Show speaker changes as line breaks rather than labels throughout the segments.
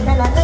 buena la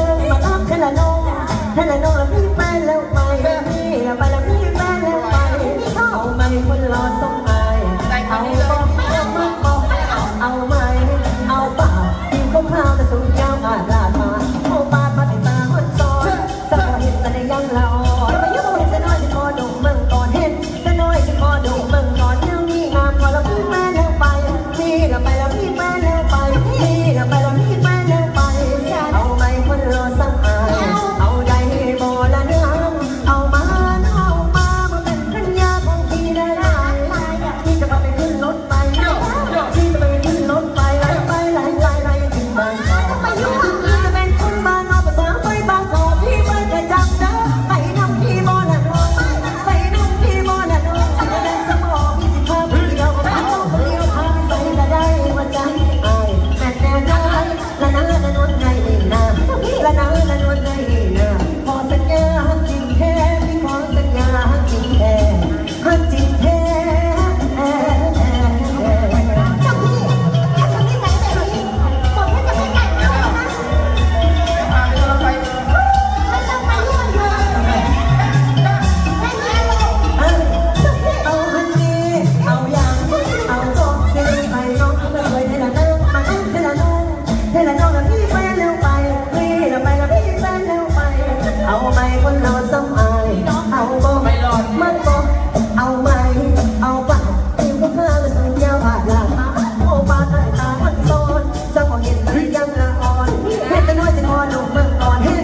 หนุ่มเมืองนอนเฮ้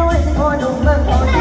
น้อยสิพ่อหนุ่มเมืองนอน